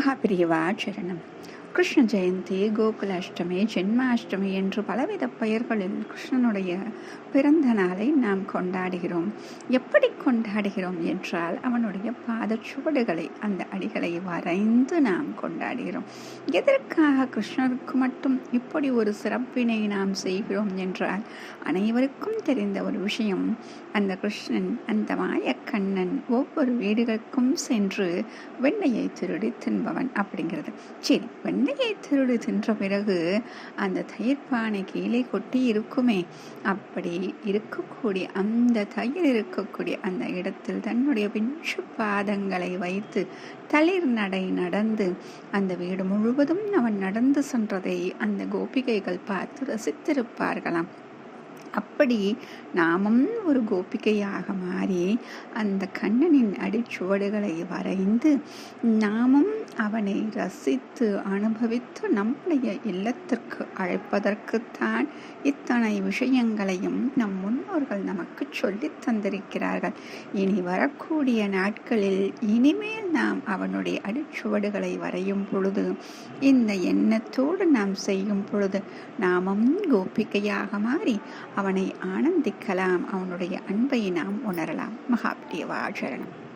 மகாபிரியவா சரணம் கிருஷ்ண ஜெயந்தி கோகுலாஷ்டமி ஜென்மாஷ்டமி என்று பலவித பெயர்களில் கிருஷ்ணனுடைய பிறந்த நாளை நாம் கொண்டாடுகிறோம். எப்படி கொண்டாடுகிறோம் என்றால் அவனுடைய பாதச்சுவடுகளை அந்த அடிகளை வரைந்து நாம் கொண்டாடுகிறோம். எதற்காக கிருஷ்ணருக்கு மட்டும் இப்படி ஒரு சிறப்பினை நாம் செய்கிறோம் என்றால் அனைவருக்கும் தெரிந்த ஒரு விஷயம் அந்த கிருஷ்ணன் அந்த மாயக்கண்ணன் ஒவ்வொரு வீடுகளுக்கும் சென்று வெண்ணையை திருடி தின்பவன் அப்படிங்கிறது. சரி வெண்ணையை திருடி தின்ற பிறகு அந்த தயிர் பானை கீழே கொட்டி இருக்குமே. அப்படி இருக்கக்கூடிய அந்த தயிர் இருக்கக்கூடிய அந்த இடத்தில் தன்னுடைய பிஞ்சு பாதங்களை வைத்து தளிர் நடை நடந்து அந்த வீடு முழுவதும் அவன் நடந்து சென்றதை அந்த கோபிகைகள் பார்த்து ரசித்திருப்பார்களாம். அப்படி நாமும் ஒரு கோபிகையாக மாறி அந்த கண்ணனின் அடிச்சுவடுகளை வரைந்து நாமும் அவனை ரசித்து அனுபவித்து நம்முடைய இல்லத்திற்கு அழைப்பதற்குத்தான் இத்தனை விஷயங்களையும் நம் முன்னோர்கள் நமக்கு சொல்லித் தந்திருக்கிறார்கள். இனி வரக்கூடிய நாட்களில் இனிமேல் நாம் அவனுடைய அடிச்சுவடுகளை வரையும் பொழுது இந்த எண்ணத்தோடு நாம் செய்யும் பொழுது நாமும் கோபிகையாக மாறி அவனை ஆனந்திக்கலாம். அவனுடைய அன்பை நாம் உணரலாம். மகாபிரியவா மகாபிரியவாச்சரணம்